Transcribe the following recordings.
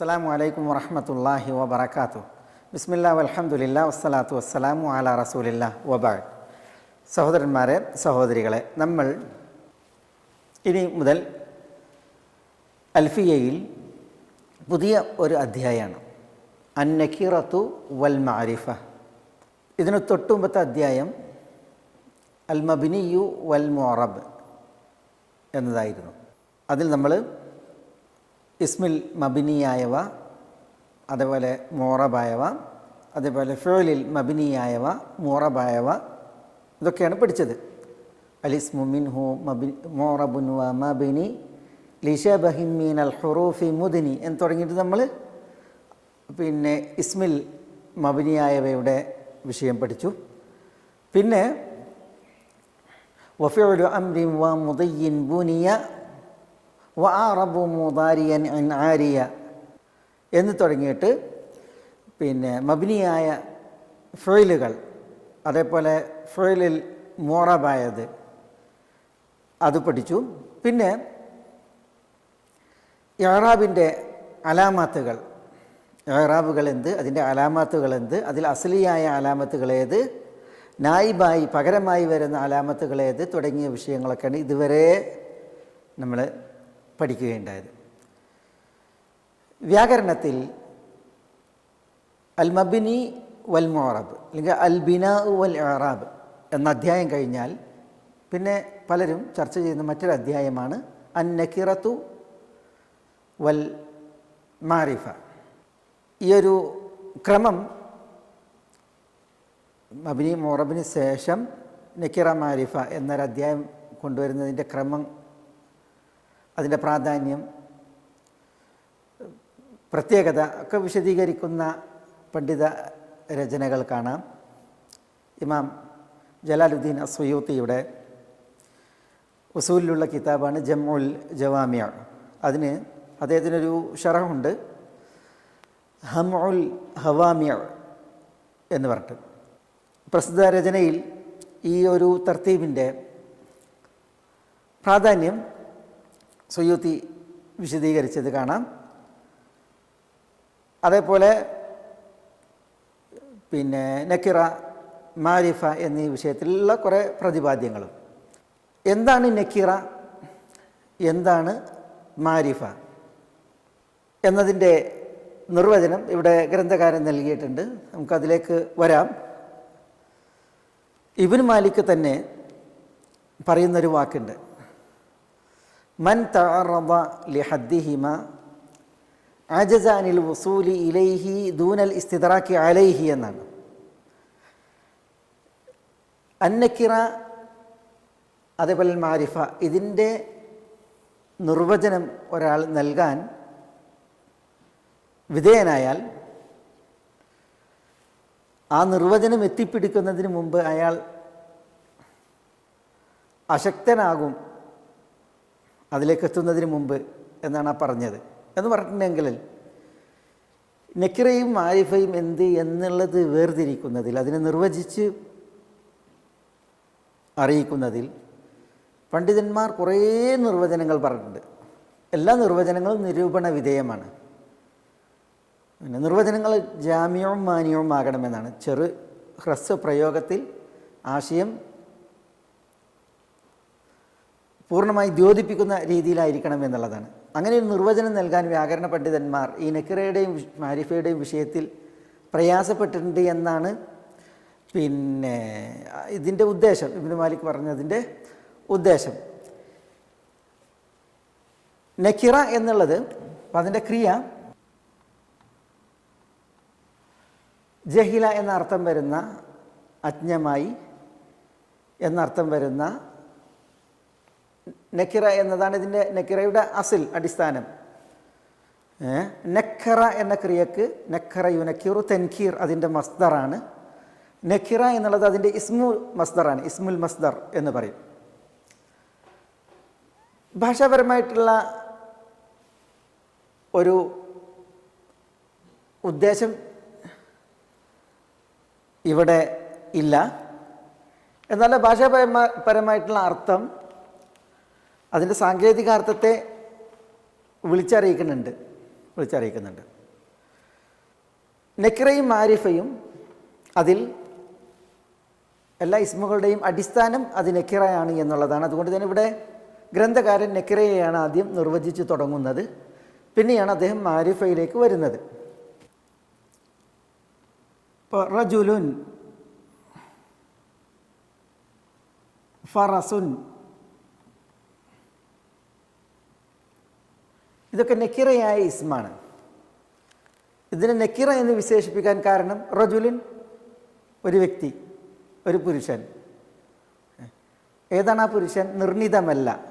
അസ്സാം വലൈക്കും വറഹമത്തല്ലാഹി വബർക്കാത്തു ബിസ്മില്ലാ വലഹമുല്ല വസ്സലാത്തു വസ്സലാമു അല റസൂലില്ല വബാദ് സഹോദരന്മാരെ സഹോദരികളെ നമ്മൾ ഇനി മുതൽ അൽഫിയയിൽ പുതിയ ഒരു അധ്യായമാണ് അന്നക്കീറത്തു വൽ മാരിഫ ഇതിന് തൊട്ടുമ്പത്തെ അധ്യായം അൽ മബിനിയു വൽ മൊറബ് എന്നതായിരുന്നു. അതിൽ നമ്മൾ ഇസ്മിൽ മബിനിയായവ അതേപോലെ മോറബായവ അതേപോലെ ഫേലിൽ മബിനിയായവ മോറബായവ ഇതൊക്കെയാണ് പഠിച്ചത്. അലിസ്മു മിൻഹു മബി മോറബുൻ വ മബിനി ലിഷബഹിമീൻ അൽ ഹുറൂഫി മുദിനി എന്ന് തുടങ്ങിയിട്ട് നമ്മൾ പിന്നെ ഇസ്മിൽ മബിനിയായവയുടെ വിഷയം പഠിച്ചു. പിന്നെ വഫിഉലു അംരിൻ വ മുദയ്യിൻ ബുനിയ വ ആറബു മുദാരിയൻ അൻ ആരിയ എന്ന് തുടങ്ങിയിട്ട് പിന്നെ മബിനിയായ ഫൊയിലുകൾ അതേപോലെ ഫൊയിലിൽ മോറബായത് അത് പഠിച്ചു. പിന്നെ ഇറാബിന്റെ അലാമാത്തുകൾ ഇറാബുകൾ എന്ത് അതിന്റെ അലാമാത്തുകൾ എന്ത് അതിൽ അസലിയായ അലാമത്തുകൾ ഏത് നായിബായി പകരമായി വരുന്ന അലാമത്തുകൾ ഏത് തുടങ്ങിയ വിഷയങ്ങളൊക്കെയാണ് ഇതുവരെ നമ്മൾ പഠിക്കുകയുണ്ടായത്. വ്യാകരണത്തിൽ അൽ മബിനി വൽ മോറബ് അല്ലെങ്കിൽ അൽ ബിനാ വൽ ഇറാബ് എന്ന അധ്യായം കഴിഞ്ഞാൽ പിന്നെ പലരും ചർച്ച ചെയ്യുന്ന മറ്റൊരു അധ്യായമാണ് അൻ നക്കിറത്തു വൽ മാരിഫ. ഈ ഒരു ക്രമം മബിനി മോറബിന് ശേഷം നക്കിറ മാരിഫ എന്നൊരു അധ്യായം കൊണ്ടുവരുന്നതിന്റെ ക്രമം അതിന്റെ പ്രാധാന്യം പ്രത്യേകത ഒക്കെ വിശദീകരിക്കുന്ന പണ്ഡിത രചനകൾ കാണാം. ഇമാം ജലാലുദ്ദീൻ അസ്വയൂത്തിയുടെ ഉസൂലിലുള്ള കിതാബാണ് ജമ്മുൽ ജവാമിയ അതിന് അദ്ദേഹത്തിനൊരു ഷറഹുണ്ട്. ഹമുൽ ഹവാമിയ എന്ന് പറഞ്ഞിട്ട്. പ്രസിദ്ധ രചനയിൽ ഈ ഒരു തർത്തീബിന്റെ പ്രാധാന്യം സുയൂത്തി വിശദീകരിച്ചത് കാണാം. അതേപോലെ പിന്നെ നക്കിറ മാരിഫ എന്നീ വിഷയത്തിലുള്ള കുറേ പ്രതിപാദ്യങ്ങളും. എന്താണ് നക്കിറ? എന്താണ് മാരിഫ? എന്നതിന്റെ നിർവചനം ഇവിടെ ഗ്രന്ഥകാരൻ നൽകിയിട്ടുണ്ട്. നമുക്കതിലേക്ക് വരാം. ഇബിൻ മാലിക്ക് തന്നെ പറയുന്നൊരു വാക്കുണ്ട്. മൻ തഅറദ ലിഹദ്ദിഹിമ അജസ അനിൽ വസൂലി ഇലൈഹി ദൂനൽ ഇസ്തിദറാക്കി അലൈഹി എന്നാണ്. അന്നക്കിറ അതേപോലെ മാരിഫ ഇതിന്റെ നിർവചനം ഒരാൾ നൽകാൻ വിധേയനായാൽ ആ നിർവചനം എത്തിപ്പിടിക്കുന്നതിന് മുമ്പ് അയാൾ അശക്തനാകും അതിലേക്ക് എത്തുന്നതിന് മുമ്പ് എന്നാണ് ആ പറഞ്ഞത്. എന്ന് പറഞ്ഞിട്ടുണ്ടെങ്കിൽ നെക്കിറയും ആരിഫയും എന്ത് എന്നുള്ളത് വേർതിരിക്കുന്നതിൽ അതിനെ നിർവചിച്ച് അറിയിക്കുന്നതിൽ പണ്ഡിതന്മാർ കുറേ നിർവചനങ്ങൾ പറഞ്ഞിട്ടുണ്ട്. എല്ലാ നിർവചനങ്ങളും നിരൂപണ വിധേയമാണ്. പിന്നെ നിർവചനങ്ങൾ ജാമ്യവും മാന്യവും ആകണമെന്നാണ്. ചെറു ഹ്രസ്വ പ്രയോഗത്തിൽ ആശയം പൂർണമായി ദ്യോതിപ്പിക്കുന്ന രീതിയിലായിരിക്കണം എന്നുള്ളതാണ്. അങ്ങനെ ഒരു നിർവചനം നൽകാൻ വ്യാകരണ പണ്ഡിതന്മാർ ഈ നക്കിറയുടെയും മാരിഫയുടെയും വിഷയത്തിൽ പ്രയാസപ്പെട്ടിട്ടുണ്ട് എന്നാണ് പിന്നെ ഇതിന്റെ ഉദ്ദേശം. ഇബിന് മാലിക് പറഞ്ഞതിന്റെ ഉദ്ദേശം. നക്കിറ എന്നുള്ളത് അതിന്റെ ക്രിയ ജഹില എന്ന അർത്ഥം വരുന്ന അജ്ഞമായി എന്നർത്ഥം വരുന്ന നക്കിറ എന്നതാണ് ഇതിന്റെ നക്കിറയുടെ അസിൽ അടിസ്ഥാനം. നഖറ എന്ന ക്രിയക്ക് നഖറ യുനക്കിറു തെൻഖീർ അതിന്റെ മസ്ദറാണ്. നക്കിറ എന്നുള്ളത് അതിന്റെ ഇസ്മു മസ്ദറാണ് ഇസ്മുൽ മസ്ദർ എന്ന് പറയും. ഭാഷാപരമായിട്ടുള്ള ഒരു ഉദ്ദേശം ഇവിടെ ഇല്ല. എന്നാൽ ഭാഷാപരമായിട്ടുള്ള പരമായിട്ടുള്ള അർത്ഥം അതിന്റെ സാങ്കേതികാർത്ഥത്തെ വിളിച്ചറിയിക്കുന്നുണ്ട് വിളിച്ചറിയിക്കുന്നുണ്ട്. നെക്രയും മാരിഫയും അതിൽ എല്ലാ ഇസ്മുകളുടെയും അടിസ്ഥാനം അത് നെക്കിറയാണ് എന്നുള്ളതാണ്. അതുകൊണ്ട് തന്നെ ഇവിടെ ഗ്രന്ഥകാരൻ നെക്കിറയെയാണ് ആദ്യം നിർവചിച്ച് തുടങ്ങുന്നത്. പിന്നെയാണ് അദ്ദേഹം മാരിഫയിലേക്ക് വരുന്നത്. റജുലുൻ ഫറസുൻ ഇതൊക്കെ നെക്കിറയായ ഇസ്മാണ്. ഇതിനെ നെക്കിറ എന്ന് വിശേഷിപ്പിക്കാൻ കാരണം റജുലിൻ ഒരു വ്യക്തി ഒരു പുരുഷൻ. ഏതാണ് ആ പുരുഷൻ? നിർണിതമല്ല.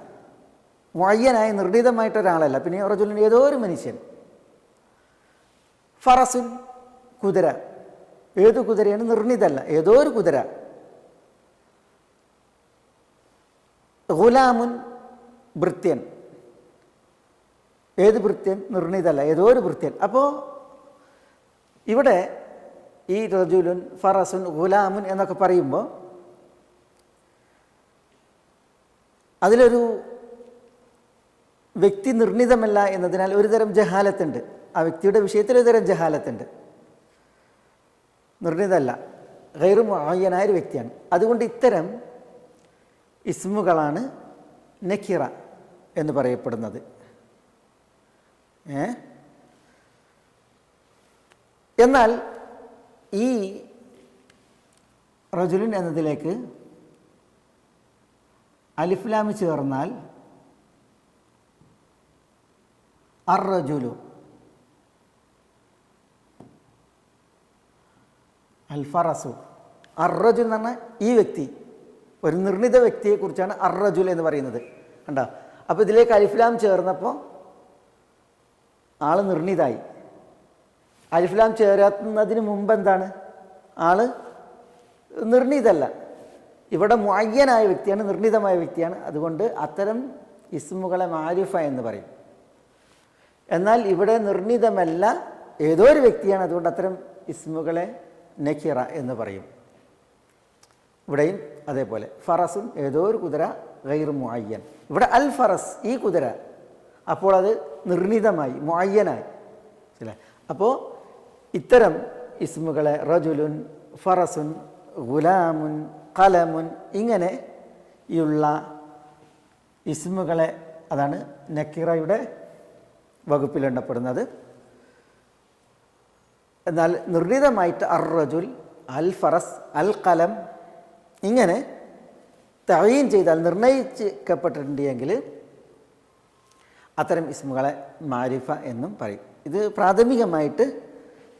വയ്യനായ നിർണിതമായിട്ടൊരാളല്ല. പിന്നെ റജുലിൻ ഏതോ ഒരു മനുഷ്യൻ. ഫറസുൻ കുതിര. ഏത് കുതിരയാണ്? നിർണിതല്ല. ഏതോ ഒരു കുതിര. ഗുലാമുൻ ഭൃത്യൻ. ഏത് ഭൃത്യൻ നിർണിതല്ല. ഏതോ ഒരു ഭൃത്യൻ അപ്പോൾ ഇവിടെ ഈ റജുലുൻ ഫറസുൻ ഗുലാമുൻ എന്നൊക്കെ പറയുമ്പോൾ അതിലൊരു വ്യക്തി നിർണിതമല്ല എന്നതിനാൽ ഒരുതരം ജഹാലത്തുണ്ട്. ആ വ്യക്തിയുടെ വിഷയത്തിൽ ഒരുതരം ജഹാലത്തുണ്ട്. നിർണിതമല്ല ഗൈറു മുഅയ്യനായ ഒരു വ്യക്തിയാണ്. അതുകൊണ്ട് ഇത്തരം ഇസ്മുകളാണ് നക്കിറ എന്ന് പറയപ്പെടുന്നത്. എന്നാൽ ഈ റജുലിൻ എന്നതിലേക്ക് അലിഫ്ലാമി ചേർന്നാൽ അർ റജുലു അൽഫറസു. അർറജുൽ എന്ന് പറഞ്ഞാൽ ഈ വ്യക്തി. ഒരു നിർണിത വ്യക്തിയെക്കുറിച്ചാണ് അർറജുൽ എന്ന് പറയുന്നത്. കണ്ടോ? അപ്പോൾ ഇതിലേക്ക് അലിഫ്ലാം ചേർന്നപ്പോൾ ആൾ നിർണിതായി. അലിഫ്ലാം ചേരാത്തുന്നതിന് മുമ്പ് എന്താണ് ആൾ നിർണിതല്ല. ഇവിടെ മുയ്യനായ വ്യക്തിയാണ് നിർണിതമായ വ്യക്തിയാണ്. അതുകൊണ്ട് അത്തരം ഇസ്മുകളെ മാരിഫ എന്ന് പറയും. എന്നാൽ ഇവിടെ നിർണിതമല്ല ഏതോ ഒരു വ്യക്തിയാണ് അതുകൊണ്ട് അത്തരം ഇസ്മുകളെ നക്കിറ എന്ന് പറയും. ഇവിടെയും അതേപോലെ. ഫറസും ഏതോ ഒരു കുതിര ഗൈർ മുഅയ്യൻ. ഇവിടെ അൽ ഫറസ് ഈ കുതിര അപ്പോൾ അത് നിർണിതമായി മുഅയ്യനായി. അല്ലേ? അപ്പോൾ ഇത്തരം ഇസ്മുകളെ റജുലുൻ ഫറസുൻ ഗുലാമുൻ കലമുൻ ഇങ്ങനെ ഉള്ള ഇസ്മുകളെ അതാണ് നക്കിറയുടെ വകുപ്പിലെണ്ണപ്പെടുന്നത് എന്നാൽ നിർണിതമായിട്ട് അർ റജുൽ അൽ ഫറസ് അൽ കലം ഇങ്ങനെ തഴയും ചെയ്താൽ നിർണയിക്കപ്പെട്ടിട്ടുണ്ടെങ്കിൽ അത്തരം ഇസ്മുകളെ മാരിഫ എന്നും പറയും ഇത് പ്രാഥമികമായിട്ട്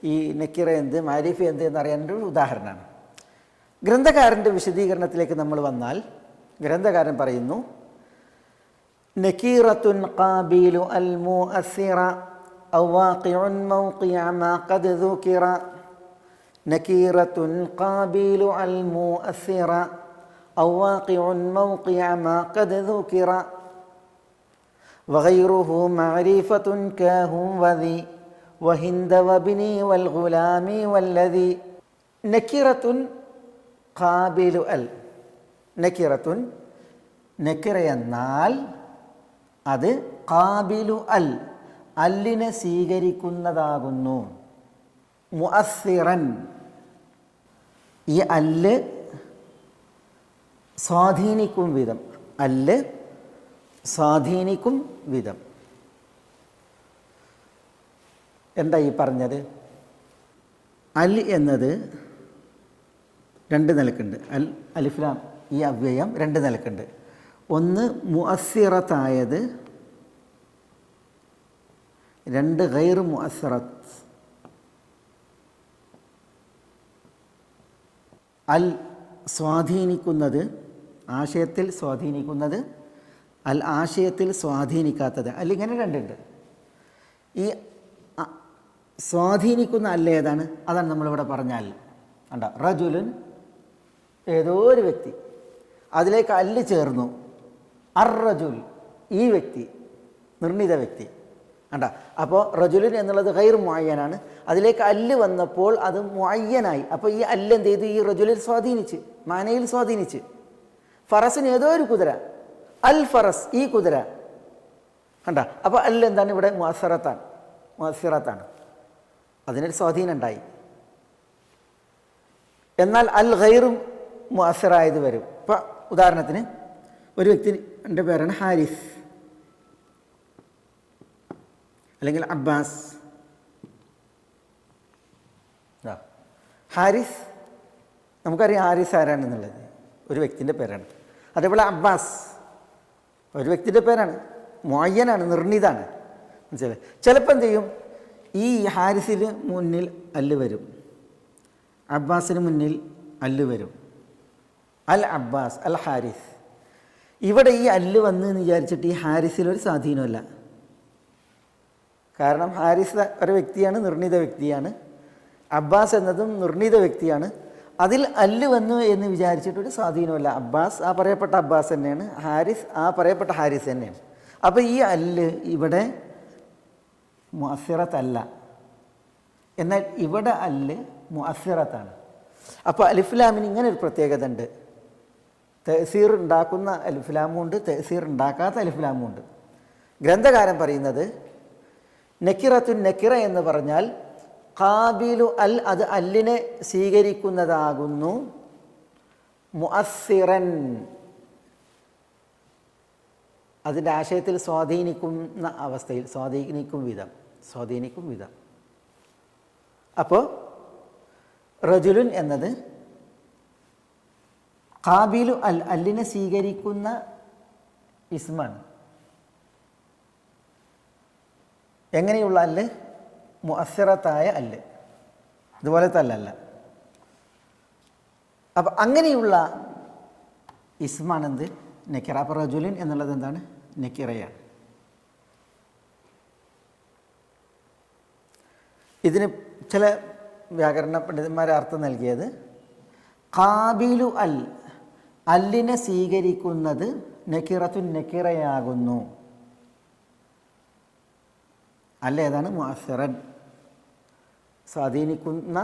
ഈ നക്കിറ എന്ത് മാരിഫ എന്ത് എന്നറിയാനുള്ള ഒരു ഉദാഹരണമാണ് ഗ്രന്ഥകാരൻ്റെ വിശദീകരണത്തിലേക്ക് നമ്മൾ വന്നാൽ ഗ്രന്ഥകാരൻ പറയുന്നു നക്കീറത്തുൻ ഖാബീലു അൽ മുഅസ്സിറ أو واقع موقع ما قد ذكر نكيرة قابيل المؤثر أو واقع موقع ما قد ذكر وغيره معرفة كاهم وذي وهند وبني والغلام والذي نكرة قابل ال نكرة നക്കിറ എന്നാൽ അത് കാബിലു അൽ അല്ലിനെ സ്വീകരിക്കുന്നതാകുന്നു മുഅസ്സിറൻ ഈ അല്ല് സ്വാധീനിക്കും വിധം അല്ല് സ്വാധീനിക്കും വിധം. എന്താ ഈ പറഞ്ഞത്? അൽ എന്നത് രണ്ട് നിലക്കുണ്ട്. അൽ അലിഫ്ലാം ഈ അവ്യയം രണ്ട് നിലക്കുണ്ട്. ഒന്ന് മുഅസിറത്തായത് രണ്ട് ഗൈർ മുഅസിറത്ത് അൽ സ്വാധീനിക്കുന്നത് ആശയത്തിൽ സ്വാധീനിക്കുന്നത് അൽ ആശയത്തിൽ സ്വാധീനിക്കാത്തത്. അല്ല ഇങ്ങനെ രണ്ടുണ്ട്. ഈ സ്വാധീനിക്കുന്ന അല്ല ഏതാണ്? അതാണ് നമ്മളിവിടെ പറഞ്ഞാൽ. കണ്ട? റജുലുൻ ഏതോ ഒരു വ്യക്തി അതിലേക്ക് അല്ല് ചേർന്നു. അർ റജുൽ ഈ വ്യക്തി നിർണിത വ്യക്തി. കണ്ട? അപ്പോൾ റജുലിൻ എന്നുള്ളത് ഹൈർ മുഅയ്യനാണ്. അതിലേക്ക് അല്ല് വന്നപ്പോൾ അത് മുഅയ്യനായി. അപ്പോൾ ഈ അല്ല് എന്ത് ചെയ്തു? ഈ റജുലിൽ സ്വാധീനിച്ച് മാനയിൽ സ്വാധീനിച്ച്. ഫറസിന് ഏതോ ഒരു കുതിര അൽ ഫറസ് ഈ കുതിര. കണ്ട? അപ്പോൾ അല്ല എന്താണ് ഇവിടെ? മുഅസറത്താണ് മുഹസിറത്താണ് അതിനൊരു സ്വാധീനം ഉണ്ടായി എന്നാൽ അൽ ഖൈറും മുഹസറായത് വരും. ഇപ്പം ഉദാഹരണത്തിന് ഒരു വ്യക്തി എന്റെ പേരാണ് ഹാരിസ്. അല്ലെങ്കിൽ അബ്ബാസ്. ഹാരിസ് നമുക്കറിയാം ഹാരിസ് ആരാണെന്നുള്ളത്. ഒരു വ്യക്തിന്റെ പേരാണ്. അതേപോലെ അബ്ബാസ്. ഒരു വ്യക്തിയുടെ പേരാണ്. മൊയ്യനാണ് നിർണിതാണ്. മനസ്സിലായി? ചിലപ്പോൾ എന്ത് ചെയ്യും? ഈ ഹാരിസിന് മുന്നിൽ അല്ല് വരും. അബ്ബാസിന് മുന്നിൽ അല്ല് വരും. Al Abbas Al Harith. ഇവിടെ ഈ അല്ല് വന്ന് എന്ന് വിചാരിച്ചിട്ട് ഈ ഹാരിസിലൊരു സ്വാധീനമല്ല കാരണം ഹാരിസ് ഒരു വ്യക്തിയാണ് നിർണിത വ്യക്തിയാണ്. അബ്ബാസ് എന്നതും നിർണിത വ്യക്തിയാണ്. അതിൽ അല്ല് വന്നു എന്ന് വിചാരിച്ചിട്ടൊരു സ്വാധീനമല്ല അബ്ബാസ് ആ പറയപ്പെട്ട അബ്ബാസ് തന്നെയാണ്. ഹാരിസ് ആ പറയപ്പെട്ട ഹാരിസ് തന്നെയാണ്. അപ്പോൾ ഈ അല്ല് ഇവിടെ മുഅസിറത്തല്ല എന്നാൽ ഇവിടെ അല്ല് മുഅസിറത്താണ് അപ്പോൾ അലിഫ്ലാമിന് ഇങ്ങനെ ഒരു പ്രത്യേകത ഉണ്ട്. തഹസീർ ഉണ്ടാക്കുന്ന അലിഫ്ലാമുണ്ട് തെസീർ ഉണ്ടാക്കാത്ത അലിഫ്ലാമുണ്ട് ഗ്രന്ഥകാരൻ പറയുന്നത് നക്കിറത്തു നക്കിറ എന്ന് പറഞ്ഞാൽ കാബിലു അൽ അത് അല്ലിനെ സ്വീകരിക്കുന്നതാകുന്നു. മുഅസ്സിറൻ അതിന്റെ ആശയത്തിൽ സ്വാധീനിക്കുന്ന അവസ്ഥയിൽ സ്വാധീനിക്കും വിധം സ്വാധീനിക്കും വിധം. അപ്പോൾ റജുലുൻ എന്നത് കാബിലു അൽ അല്ലിനെ സ്വീകരിക്കുന്ന ഇസ്മാണ്. എങ്ങനെയുള്ള അല്ല്? മുഅസ്സിറത്തായ അല്ല്. ഇതുപോലത്തെ അല്ലല്ല അപ്പം അങ്ങനെയുള്ള ഇസ്മാണെന്ത് നെക്കിറ അപ്പൊ റജുലിൻ എന്നുള്ളത് എന്താണ്? നെക്കിറയാണ്. ഇതിന് ചില വ്യാകരണ പണ്ഡിതന്മാരെ അർത്ഥം നൽകിയത് കാബിലു അൽ. അല്ലിനെ സ്വീകരിക്കുന്നത് നക്കിറത്തു നക്കിറയാകുന്നു. അല്ല ഏതാണ്? മുഅസിറൻ സ്വാധീനിക്കുന്ന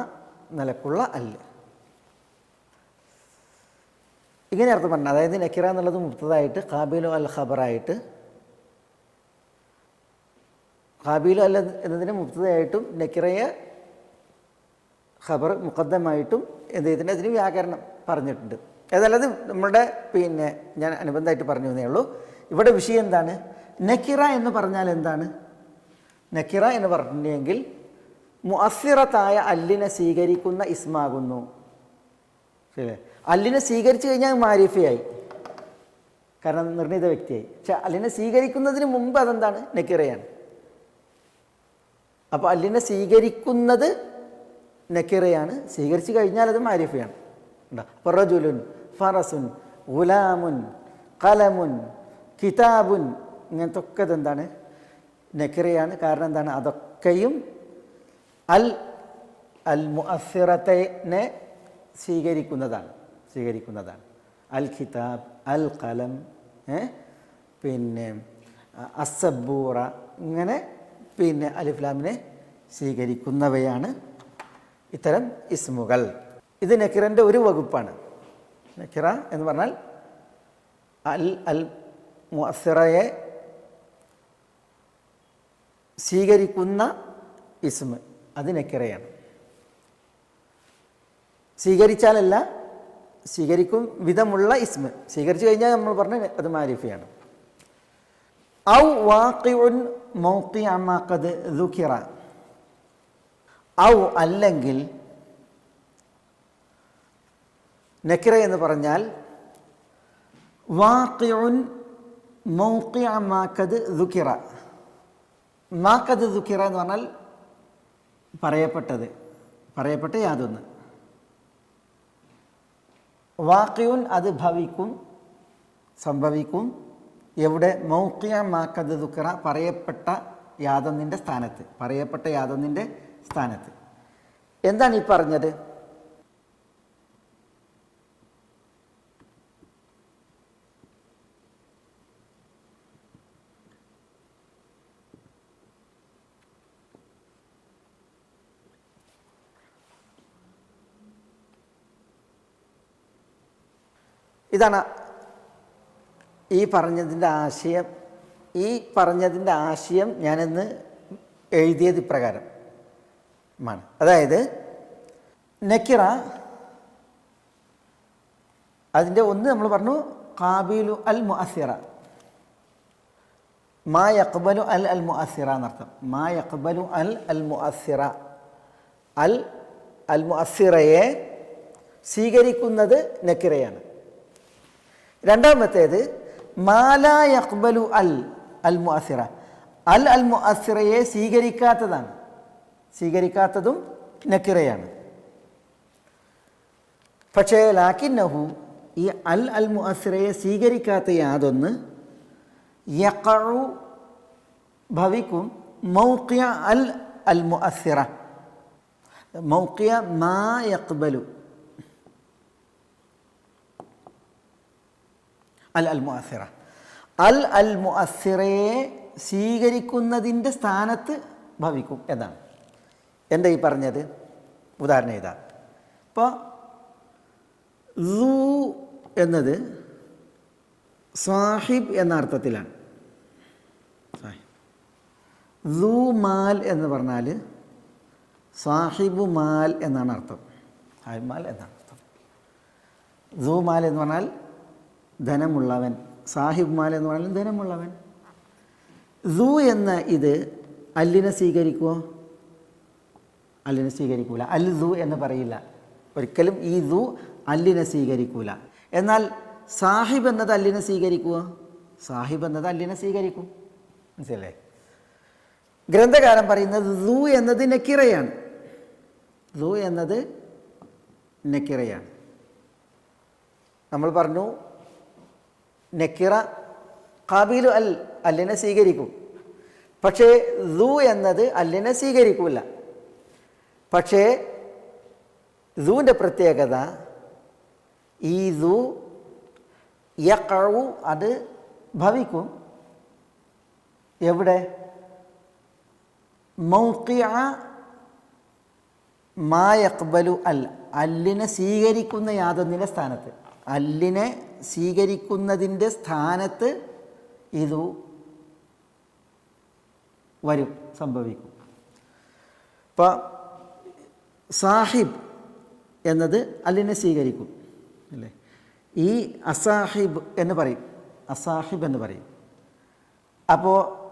നിലക്കുള്ള അല്ല. ഇങ്ങനെ അർത്ഥം പറഞ്ഞു അതായത് നക്കിറ എന്നുള്ളത് മുക്തതായിട്ട് കാബിലോ അൽ ഖബറായിട്ട്. കാബിലു അല്ല എന്നതിന് മുക്തതയായിട്ടും നക്കിറയെ ഖബർ മുഖദ്ദമായിട്ടും എന്ത് ചെയ്തിട്ടുണ്ട് അതിന് വ്യാകരണം പറഞ്ഞിട്ടുണ്ട്. അതല്ലാതെ നമ്മുടെ പിന്നെ ഞാൻ അനുബന്ധമായിട്ട് പറഞ്ഞു എന്നേ ഉള്ളൂ. ഇവിടെ വിഷയം എന്താണ്? നക്കിറ എന്ന് പറഞ്ഞാൽ എന്താണ്? നക്കിറ എന്ന് പറഞ്ഞെങ്കിൽ മുഅസിറത്തായ അല്ലിനെ സ്വീകരിക്കുന്ന ഇസ്മാകുന്നു. ശരി അല്ലിനെ സ്വീകരിച്ചു കഴിഞ്ഞാൽ മാരിഫയായി. കാരണം നിർണിത വ്യക്തിയായി. പക്ഷെ അല്ലിനെ സ്വീകരിക്കുന്നതിന് മുമ്പ് അതെന്താണ്? നക്കിറയാണ്. അപ്പോൾ അല്ലിനെ സ്വീകരിക്കുന്നത് നക്കിറയാണ്. സ്വീകരിച്ചു കഴിഞ്ഞാൽ അത് മാരിഫയാണ്. റജുലുൻ ഫറസുൻ ഗുലാമുൻ കലമുൻ കിതാബുൻ ഇങ്ങനത്തെ ഒക്കെ ഇതെന്താണ്? നക്കിറയാണ് കാരണം എന്താണ്? അതൊക്കെയും അൽ അൽ മുഅസിറത്തിനെ സ്വീകരിക്കുന്നതാണ്. സ്വീകരിക്കുന്നതാണ്. അൽ ഖിതാബ് അൽ കലം? പിന്നെ അസബൂറ ഇങ്ങനെ പിന്നെ അലിഫ്ലാമിനെ സ്വീകരിക്കുന്നവയാണ് ഇത്തരം ഇസ്മുകൾ. ഇത് നക്കിറന്റെ ഒരു വകുപ്പാണ്. നക്കിറ എന്ന് പറഞ്ഞാൽ അൽ അൽ മുഅസ്സിറയെ സ്വീകരിക്കുന്ന ഇസ്മ് അത് നക്കിറയാണ്. സ്വീകരിച്ചാലല്ല സ്വീകരിക്കും വിധമുള്ള ഇസ്മ്. സ്വീകരിച്ചു കഴിഞ്ഞാൽ നമ്മൾ പറഞ്ഞ അത് മാരിഫയാണ്. ഔ വാക്കിഉൻ മൗക്കി അമാക്കത് ദുഖിറ. ഔ അല്ലെങ്കിൽ നക്കിറ എന്ന് പറഞ്ഞാൽ വാക്കിഉൻ മൗക്കി അമാക്കത് ദുഖിറ. മാക്കത് ദുഃഖിറ എന്ന് പറഞ്ഞാൽ പറയപ്പെട്ടത് പറയപ്പെട്ട യാതൊന്ന്. വാക്യുൻ അത് ഭവിക്കും സംഭവിക്കും. എവിടെ മൗക്കിയ മാക്കത് ദുഃഖറ പറയപ്പെട്ട യാതൊന്നിന്റെ സ്ഥാനത്ത് പറയപ്പെട്ട യാതൊന്നിന്റെ സ്ഥാനത്ത്. എന്താണ് ഈ പറഞ്ഞത്? ഇതാണ് ഈ പറഞ്ഞതിന്റെ ആശയം. ഈ പറഞ്ഞതിന്റെ ആശയം ഞാനിന്ന് എഴുതിയത് ഇപ്രകാരം മാണ്. അതായത് നക്കിറ അതിന്റെ ഒന്ന് നമ്മൾ പറഞ്ഞു കാബിലു അൽ മുഅസിറ മാ യക്ബലു അൽ അൽ മുഅസിറ എന്നർത്ഥം. മാ യക്ബലു അൽ അൽ മുഅസിറ അൽ അൽ മുഅസിറയെ സ്വീകരിക്കുന്നത് നക്കിറയാണ്. രണ്ടാമത്തേത് മാല യക്ബലു അൽ അൽ മുഅസിറ അൽ അൽ മുഅസിറയെ സ്വീകരിക്കാത്തതാണ്. സ്വീകരിക്കാത്തതും നക്കിറയാണ്. പക്ഷേ ലാക്കിന്നഹു ഈ അൽ അൽ മുഅസിറയെ സ്വീകരിക്കാത്ത യാതൊന്ന് യക്കഴു ഭവിക്കും മൗക്കിയ അൽ അൽ മുഅസിറ മൗക്കിയ മാ യക്ബലു അൽ അൽ മുഅസിറ അൽ അൽ മുഅസിറയെ സ്വീകരിക്കുന്നതിന്റെ സ്ഥാനത്ത് ഭവിക്കും എന്നാണ്. എന്താ ഈ പറഞ്ഞത്? ഉദാഹരണം ഇതാ. ഇപ്പോൾ ലൂ എന്നത് സാഹിബ് എന്ന അർത്ഥത്തിലാണ്. ലൂ മാൽ എന്ന് പറഞ്ഞാൽ സാഹിബു മാൽ എന്നാണ് അർത്ഥം. സാഹിബ് മാൽ എന്നാണ് അർത്ഥം. ലൂ മാൽ എന്ന് പറഞ്ഞാൽ ധനമുള്ളവൻ. സാഹിബ് മാല എന്ന് പറഞ്ഞാൽ ധനമുള്ളവൻ. ദു എന്ന ഇത് അല്ലിനെ സ്വീകരിക്കുമോ അല്ലിനെ സ്വീകരിക്കൂല. അൽ ദു എന്ന് പറയില്ല. ഒരിക്കലും ഈ ദു അല്ലിനെ സ്വീകരിക്കൂല. എന്നാൽ സാഹിബ് എന്നത് അല്ലിനെ സ്വീകരിക്കുമോ സാഹിബ് എന്നത് അല്ലിനെ സ്വീകരിക്കും. മനസ്സിലല്ലേ ഗ്രന്ഥകാരൻ പറയുന്നത് ദു എന്നത് നെക്കിറയാണ്. ദു എന്നത് നെക്കിറയാണ്. നമ്മൾ പറഞ്ഞു നെക്കിറ കാബീലു അൽ അല്ലിനെ സ്വീകരിക്കും. പക്ഷേ ദു എന്നത് അല്ലിനെ സ്വീകരിക്കൂല. പക്ഷേ ദൂവിന്റെ പ്രത്യേകത ഈ ദു യക്കഴു അത് ഭവിക്കും. എവിടെ? മൗക്കിയ മായക്ബലു അൽ അല്ലിനെ സ്വീകരിക്കുന്ന യാതൊന്നിന്റെ സ്ഥാനത്ത്. അല്ലിനെ സ്വീകരിക്കുന്നതിന്റെ സ്ഥാനത്ത് ഇതു വരും സംഭവിക്കും. ഇപ്പോൾ സാഹിബ് എന്നത് അല്ലിനെ സ്വീകരിക്കും അല്ലേ? ഈ അസാഹിബ് എന്ന് പറയും അസാഹിബ് എന്ന് പറയും. അപ്പോൾ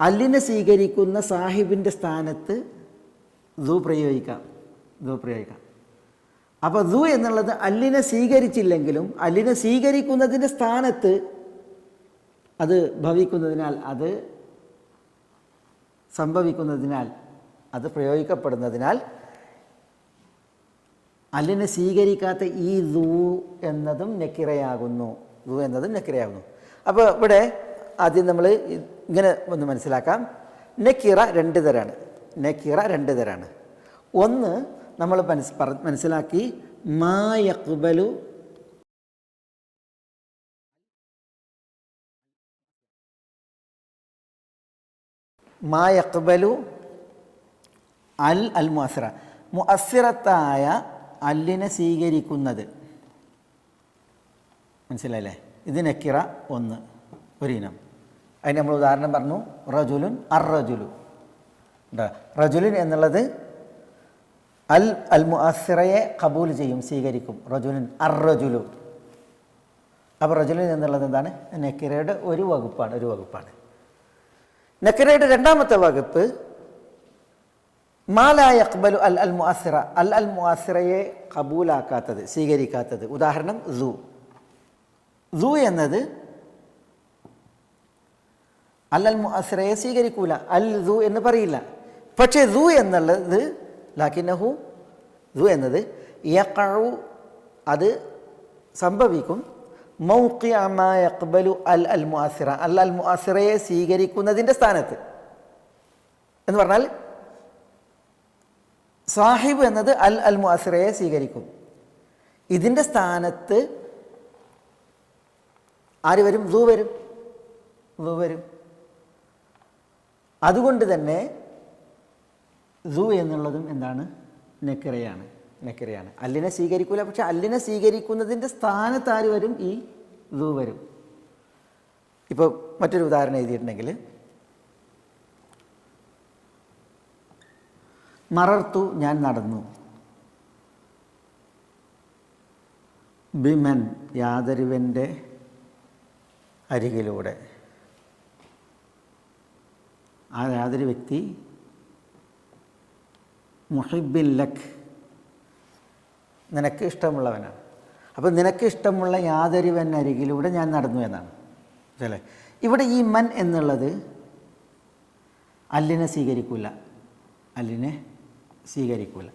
അല്ലിനെ സ്വീകരിക്കുന്ന സാഹിബിന്റെ സ്ഥാനത്ത് ദു പ്രയോഗിക്കാം ദു പ്രയോഗിക്കാം. അപ്പോൾ ദു എന്നുള്ളത് അല്ലിനെ സ്വീകരിച്ചില്ലെങ്കിലും അല്ലിനെ സ്വീകരിക്കുന്നതിന്റെ സ്ഥാനത്ത് അത് ഭവിക്കുന്നതിനാൽ അത് സംഭവിക്കുന്നതിനാൽ അത് പ്രയോഗിക്കപ്പെടുന്നതിനാൽ അല്ലിനെ സ്വീകരിക്കാത്ത ഈ ദൂ എന്നതും നെക്കിറയാകുന്നു. ദൂ എന്നതും നെക്കിറയാകുന്നു. അപ്പോൾ ഇവിടെ ആദ്യം നമ്മൾ ഇങ്ങനെ ഒന്ന് മനസ്സിലാക്കാം. നെക്കിറ രണ്ട് തരാണ്. നെക്കിറ രണ്ട് തരാണ്. ഒന്ന് നമ്മൾ മനസ് മനസ്സിലാക്കി. മായക്കുബലു മായക്കുബലു അൽ അൽ മുഅസിറ മുഅസിറത്തായ അല്ലിനെ സ്വീകരിക്കുന്നത്. മനസ്സിലായില്ലേ? ഇത് നക്കിറ ഒന്ന് ഇനം അതിന് നമ്മൾ ഉദാഹരണം പറഞ്ഞു. റജുലുൻ അർ റജുലു. റജുലിൻ എന്നുള്ളത് അൽ അൽ മുഅസ്സിറയെ കബൂൽ ചെയ്യും സ്വീകരിക്കും. റജുലുൻ അർ റജുലു അപ്പോൾ റജുലിൻ എന്നുള്ളത് എന്താണ്? നക്കിറയുടെ ഒരു വകുപ്പാണ് ഒരു വകുപ്പാണ്. നക്കിറയുടെ രണ്ടാമത്തെ വകുപ്പ് മാലായ അക്ബലു അൽ അൽ മുഅസിറ അൽ അൽ മുഅസ്സിറയെ കബൂലാക്കാത്തത് സ്വീകരിക്കാത്തത്. ഉദാഹരണം സു. സു എന്നത് അൽ അൽ മുഅസിറയെ സ്വീകരിക്കൂല. അൽ സു എന്ന് പറയില്ല. പക്ഷേ സു എന്നുള്ളത് ലാക്കിനഹു ദു എന്നത് യക്കഴു അത് സംഭവിക്കും. മൗക്കി അക്ബലു അൽ അൽ മുഅസിറ അൽ അൽ മുഅസിറയെ സ്വീകരിക്കുന്നതിന്റെ സ്ഥാനത്ത്. എന്ന് പറഞ്ഞാൽ സാഹിബ് എന്നത് അൽ അൽ മുഅസിറയെ സ്വീകരിക്കും. ഇതിന്റെ സ്ഥാനത്ത് ആര് വരും? ദു വരും. സൂ വരും. അതുകൊണ്ട് തന്നെ സൂ എന്നുള്ളതും എന്താണ്? നെക്കിറയാണ് നെക്കിറയാണ് അല്ലിനെ സ്വീകരിക്കൂല. പക്ഷെ അല്ലിനെ സ്വീകരിക്കുന്നതിന്റെ സ്ഥാനത്ത് ആര് വരും? ഈ സൂ വരും. ഇപ്പോൾ മറ്റൊരു ഉദാഹരണം എഴുതിയിട്ടുണ്ടെങ്കിൽ മറർത്തു ഞാൻ നടന്നു. ബിമൻ യാതൊരുവന്റെ അരികിലൂടെ. ആ യാതൊരു വ്യക്തി മുഹിബിൻ ലഖ് നിനക്ക് ഇഷ്ടമുള്ളവനാണ്. അപ്പോൾ നിനക്ക് ഇഷ്ടമുള്ള യാതൊരുവനരികിലൂടെ ഞാൻ നടന്നു എന്നാണ്. അല്ലേ ഇവിടെ ഈ മൻ എന്നുള്ളത് അല്ലിനെ സ്വീകരിക്കൂല. അല്ലിനെ സ്വീകരിക്കൂല.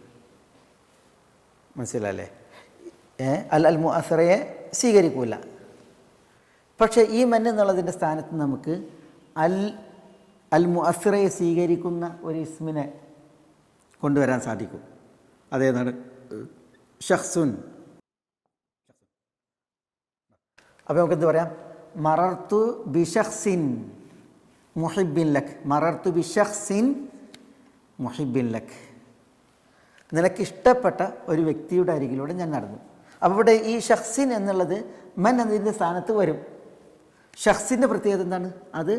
മനസ്സിലല്ലേ അൽ അൽ മുഅസറയെ സ്വീകരിക്കൂല. പക്ഷേ ഈ മൻ എന്നുള്ളതിന്റെ സ്ഥാനത്ത് നമുക്ക് അൽ അൽ മുഅസറയെ സ്വീകരിക്കുന്ന ഒരു ഇസ്മിനെ കൊണ്ടുവരാൻ സാധിക്കും. അതേതാണ്? ഷഖ്സുൻ അപ്പോൾ നമുക്ക് എന്ത് പറയാം? മറർത്തു ബിഷഖ്സിൻ മുഹിബിൻ ലഖ് മറർത്തു ബിഷഖ്സിൻ മുഹിബിൻ ലഖ് നിനക്കിഷ്ടപ്പെട്ട ഒരു വ്യക്തിയുടെ അരികിലൂടെ ഞാൻ നടന്നു. അപ്പോൾ ഇവിടെ ഈ ഷഖ്സിൻ എന്നുള്ളത് മൻ എന്നതിന്റെ സ്ഥാനത്ത് വരും. ഷഖ്സിന്റെ പ്രത്യേകത എന്താണ്? അത്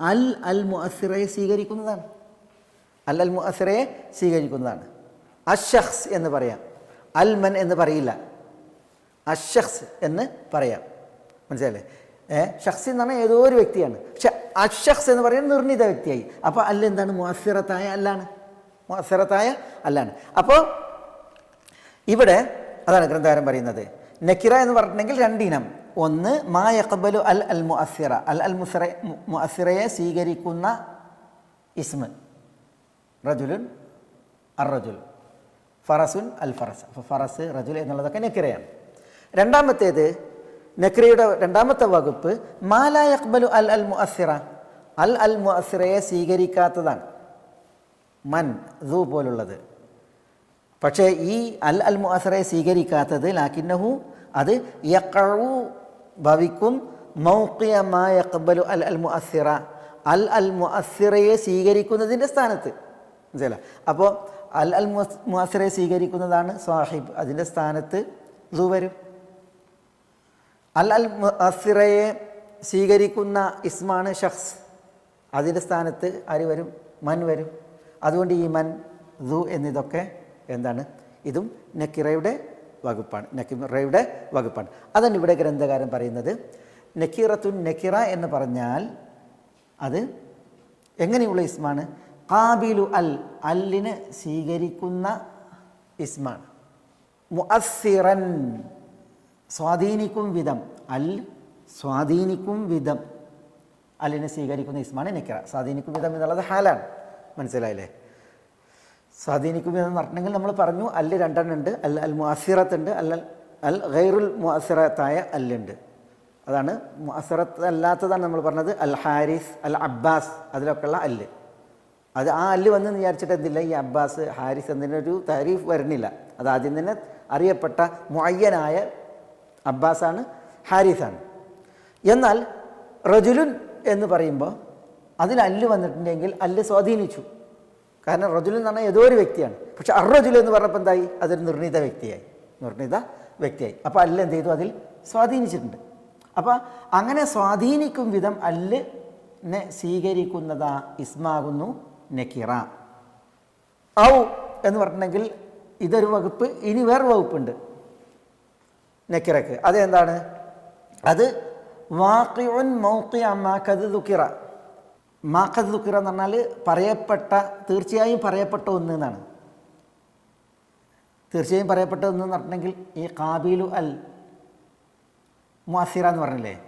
അൽ അൽ മുഅസിറയെ സ്വീകരിക്കുന്നതാണ്. അൽ മുഅസിറയെ സ്വീകരിക്കുന്നതാണ്. അഷഖ്സ് എന്ന് പറയാം. അൽമൻ എന്ന് പറയില്ല. അഷഖ്സ് എന്ന് പറയാം. മനസ്സിലല്ലേ ഏ ഷഖ്സ് എന്ന് പറഞ്ഞാൽ ഏതോ ഒരു വ്യക്തിയാണ്. പക്ഷെ അഷഖ്സ് എന്ന് പറയുന്നത് നിർണിത വ്യക്തിയായി. അപ്പോൾ അല്ല എന്താണ്? മുഅസിറത്തായ അല്ലാണ്. മുഅസിറത്തായ അല്ലാണ്. അപ്പോൾ ഇവിടെ അതാണ് ഗ്രന്ഥകാരൻ പറയുന്നത്. നക്കിറ എന്ന് പറഞ്ഞിട്ടുണ്ടെങ്കിൽ രണ്ടിനം. ഒന്ന് മാ യഖബലു അൽ അൽ മുഅസിറ അൽ അൽ മുസറ മുഅസിറയെ സ്വീകരിക്കുന്ന ഇസ്മ. റജുലുൻ അർ റജുൽ ഫറസുൻ അൽ ഫറസ് അപ്പോൾ ഫറസ് റജുൽ എന്നുള്ളതൊക്കെ നെക്രയാണ്. രണ്ടാമത്തേത് നക്രിയുടെ രണ്ടാമത്തെ വകുപ്പ് മാല അക്ബലു അൽ അൽ മുഅസിറ അൽ അൽ മുഅസിറയെ സ്വീകരിക്കാത്തതാണ്. മൻ ദു പോലുള്ളത്. പക്ഷേ ഈ അൽ അൽ മുഅസിറയെ സ്വീകരിക്കാത്തത് ലാക്കിന്നഹു അത് യക്കഴു ഭവിക്കും മൗക്കിയമായ അക്ബലു അൽ അൽ മുഅസിറ അൽ അൽ മുഅസിറയെ സ്വീകരിക്കുന്നതിന്റെ സ്ഥാനത്ത്. മനസ്സില അപ്പോൾ അൽ അൽ മുഹസറെ സ്വീകരിക്കുന്നതാണ് സാഹിബ് അതിന്റെ സ്ഥാനത്ത് ദു വരും? അൽ അൽ മുഹസിറയെ സ്വീകരിക്കുന്ന ഇസ്മാണ് ഷഖ്സ് അതിന്റെ സ്ഥാനത്ത് ആര് വരും? മൻ വരും. അതുകൊണ്ട് ഈ മൻ ദു എന്നിതൊക്കെ എന്താണ്? ഇതും നക്കിറയുടെ വകുപ്പാണ്. നക്കിറയുടെ വകുപ്പാണ്. അതാണ് ഇവിടെ ഗ്രന്ഥകാരൻ പറയുന്നത്. നക്കീറത്തുൻ നക്കിറ എന്ന് പറഞ്ഞാൽ അത് എങ്ങനെയുള്ള ഇസ്മാണ്? കാബിലു അൽ അല്ലിന് സ്വീകരിക്കുന്ന ഇസ്മാണ്. മുഅസ്സിറൻ സ്വാധീനിക്കും വിധം. അൽ സ്വാധീനിക്കും വിധം. അല്ലിനെ സ്വീകരിക്കുന്ന ഇസ്മാണ് നിക്കറ സ്വാധീനിക്കും വിധം എന്നുള്ളത് ഹാലാണ്. മനസ്സിലായില്ലേ? സ്വാധീനിക്കും എന്ന് പറഞ്ഞിട്ടുണ്ടെങ്കിൽ നമ്മൾ പറഞ്ഞു അല്ല് രണ്ടെണ്ണം ഉണ്ട് അൽ അൽ മുഅസിറത്ത് ഉണ്ട്. അല്ല അൽ ഗൈറുൽ മുഅസിറത്തായ അല്ലുണ്ട്. അതാണ് മുഅസിറത്ത് അല്ലാത്തതാണ് നമ്മൾ പറഞ്ഞത്. അൽ ഹാരിസ് അൽ അബ്ബാസ് അതിലൊക്കെയുള്ള അല്ല്. അത് ആ അല്ല് വന്ന് വിചാരിച്ചിട്ട് എന്തില്ല? ഈ അബ്ബാസ് ഹാരിസ് എന്നതിനൊരു താരീഫ് വരുന്നില്ല. അത് ആദ്യം തന്നെ അറിയപ്പെട്ട മുഅയ്യനായ അബ്ബാസാണ് ഹാരിസാണ്. എന്നാൽ റജുലുൻ എന്ന് പറയുമ്പോൾ അതിൽ അല്ല് വന്നിട്ടുണ്ടെങ്കിൽ അല്ല് സ്വാധീനിച്ചു. കാരണം റജുൽ എന്ന് പറഞ്ഞാൽ ഏതോ ഒരു വ്യക്തിയാണ്. പക്ഷെ അറജുൽ എന്ന് പറഞ്ഞപ്പോൾ എന്തായി? അതൊരു നിർണിത വ്യക്തിയായി. നിർണിത വ്യക്തിയായി. അപ്പോൾ അല്ല് എന്ത് ചെയ്തു? അതിൽ സ്വാധീനിച്ചിട്ടുണ്ട്. അപ്പോൾ അങ്ങനെ സ്വാധീനിക്കും വിധം അല്ലിനെ സ്വീകരിക്കുന്നതാ ഇസ്മാകുന്നു. നക്കിറ. ഔ എന്ന് പറഞ്ഞിട്ടുണ്ടെങ്കിൽ ഇതൊരു വകുപ്പ് ഇനി വേറെ വകുപ്പുണ്ട് നക്കിറക്ക്. അതെന്താണ്? അത് വാക്കിയോൻ മൗക്കി അമ്മാക്കത് ദുക്കിറ. മാക്കത് ദുക്കിറ എന്ന് പറഞ്ഞാൽ പറയപ്പെട്ട തീർച്ചയായും പറയപ്പെട്ട ഒന്ന് എന്നാണ്. തീർച്ചയായും പറയപ്പെട്ട ഒന്ന് എന്ന് പറഞ്ഞിട്ടുണ്ടെങ്കിൽ ഈ കാബീലു അൽ മുഅസിറ എന്ന് പറഞ്ഞില്ലേ?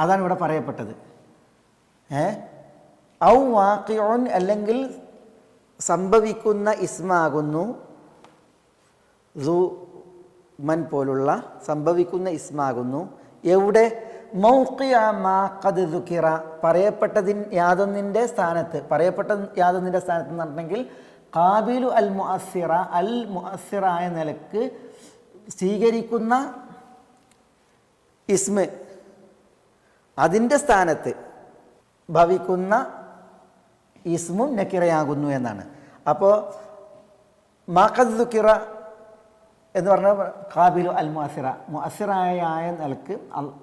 അതാണ് ഇവിടെ പറയപ്പെട്ടത്. ഏ? ഔ വാക്കിയോൻ അല്ലെങ്കിൽ സംഭവിക്കുന്ന ഇസ്മാകുന്നു. മൻ പോലുള്ള സംഭവിക്കുന്ന ഇസ്മാകുന്നു. എവിടെ? മൗക്കിയ മാഖദ് ദുക്കിറ പറയപ്പെട്ടതിൻ യാതൊന്നിന്റെ സ്ഥാനത്ത്. പറയപ്പെട്ട യാതൊന്നിന്റെ സ്ഥാനത്ത് എന്ന് പറഞ്ഞിട്ടുണ്ടെങ്കിൽ കാബിലു അൽ മുഅസിറ അൽ മുഅസിറായ നിലയ്ക്ക് സ്വീകരിക്കുന്ന ഇസ്മ അതിന്റെ സ്ഥാനത്ത് ഭവിക്കുന്ന ഇസ്മും നക്കിറയാകുന്നു എന്നാണ്. അപ്പോൾ മാക്കിറ എന്ന് പറഞ്ഞാൽ കാബിലു അൽ മുഅസിറ മുഅസിറായ നിലയ്ക്ക്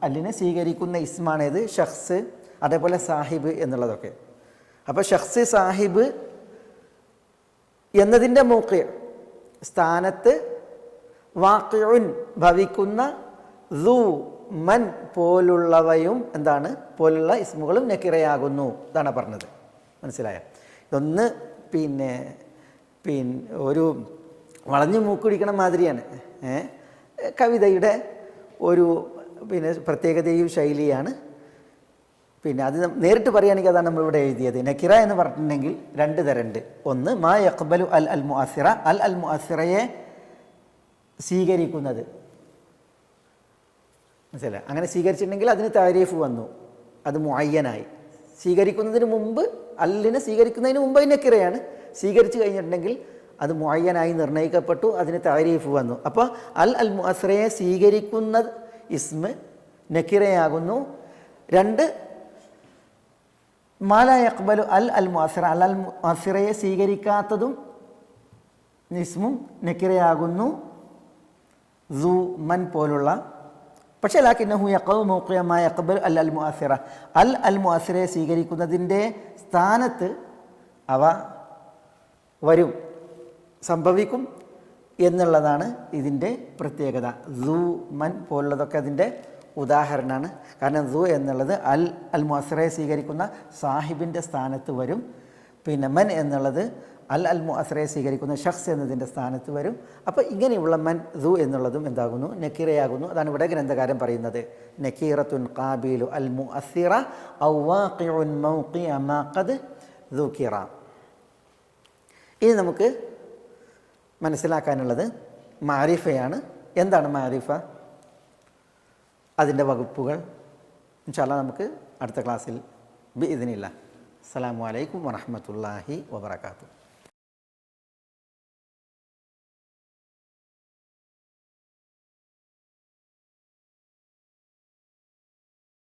അല്ലിനെ സ്വീകരിക്കുന്ന ഇസ്മാണേത് ഷഖ്സ് അതേപോലെ സാഹിബ് എന്നുള്ളതൊക്കെ. അപ്പോൾ ഷഖ്സ് സാഹിബ് എന്നതിന്റെ മൂക്ക് സ്ഥാനത്ത് വാക്യുൻ ഭവിക്കുന്ന ദു മൻ പോലുള്ളവയും എന്താണ്? പോലുള്ള ഇസ്മുകളും നക്കിറയാകുന്നു എന്നാണ് പറഞ്ഞത്. മനസ്സിലായ? ഇതൊന്ന് പിന്നെ പിന്നെ ഒരു വളഞ്ഞു മൂക്കുടിക്കണ മാതിരിയാണ്? കവിതയുടെ ഒരു പിന്നെ പ്രത്യേകതയും ശൈലിയാണ്. പിന്നെ അത് നേരിട്ട് പറയുകയാണെങ്കിൽ അതാണ് നമ്മളിവിടെ എഴുതിയത്. നക്കിറ എന്ന് പറഞ്ഞിട്ടുണ്ടെങ്കിൽ രണ്ട് തരമുണ്ട്. ഒന്ന് മാ യക്ബലു അൽ അൽ മുഅസിറ അൽ അൽ മുഅസിറയെ സ്വീകരിക്കുന്നത്. മനസ്സിലായി? അങ്ങനെ സ്വീകരിച്ചിട്ടുണ്ടെങ്കിൽ അതിന് താരീഫ് വന്നു. അത് മുഅയ്യനായി. സ്വീകരിക്കുന്നതിന് മുമ്പ് അല്ലിനെ സ്വീകരിക്കുന്നതിന് മുമ്പ് നക്കിറയാണ് സ്വീകരിച്ചു കഴിഞ്ഞിട്ടുണ്ടെങ്കിൽ അത് മുഅയ്യനായി നിർണയിക്കപ്പെട്ടു അതിന് താരീഫ് വന്നു. അപ്പോൾ അൽ അൽ മുഅസ്രയെ സ്വീകരിക്കുന്ന ഇസ്മ് നക്കിറയാകുന്നു. രണ്ട് മാല യക്ബലു അൽ അൽ മുഅസ്ര അൽ അൽ മുഅസിറയെ സ്വീകരിക്കാത്തതും ഇസ്മും നക്കിറയാകുന്നു. സു മൻ പോലുള്ള പക്ഷേ ലാക്കിന്നഹു യക്കവ് മൗക്കിയമായ യക്കബൽ അൽ അൽ മുഅസിറ അൽ അൽ മുഅസിറയെ സ്വീകരിക്കുന്നതിന്റെ സ്ഥാനത്ത് അവ വരും സംഭവിക്കും എന്നുള്ളതാണ് ഇതിന്റെ പ്രത്യേകത. സു മൻ പോലുള്ളതൊക്കെ അതിന്റെ ഉദാഹരണമാണ്. കാരണം സു എന്നുള്ളത് അൽ അൽ മുഅസിറയെ സ്വീകരിക്കുന്ന സാഹിബിന്റെ സ്ഥാനത്ത് വരും. പിന്നെ മൻ എന്നുള്ളത് അൽ അൽ മുഅസ്രയെ സ്വീകരിക്കുന്ന ഷഖ്സ് എന്നതിന്റെ സ്ഥാനത്ത് വരും. അപ്പോൾ ഇങ്ങനെയുള്ള മൻ ദു എന്നുള്ളതും എന്താകുന്നു? നക്കീറയാകുന്നു. അതാണ് ഇവിടെ ഗ്രന്ഥകാരൻ പറയുന്നത്. നക്കീറത്തുൻ കാബീലു അൽ മുഅസിറ ഔ വാഖിഉൻ മൗഖിഅ മാ ഖദ് ദുകിറ ഇനി നമുക്ക് മനസ്സിലാക്കാനുള്ളത് മാരിഫയാണ്. എന്താണ് മാരിഫ? അതിന്റെ വകുപ്പുകൾ. ഇൻഷാല്ല നമുക്ക് അടുത്ത ക്ലാസ്സിൽ ബി ഇതിനില്ല അസ്സാം വലൈക്കും വറഹമത്തല്ലാഹി വബർക്കാത്തു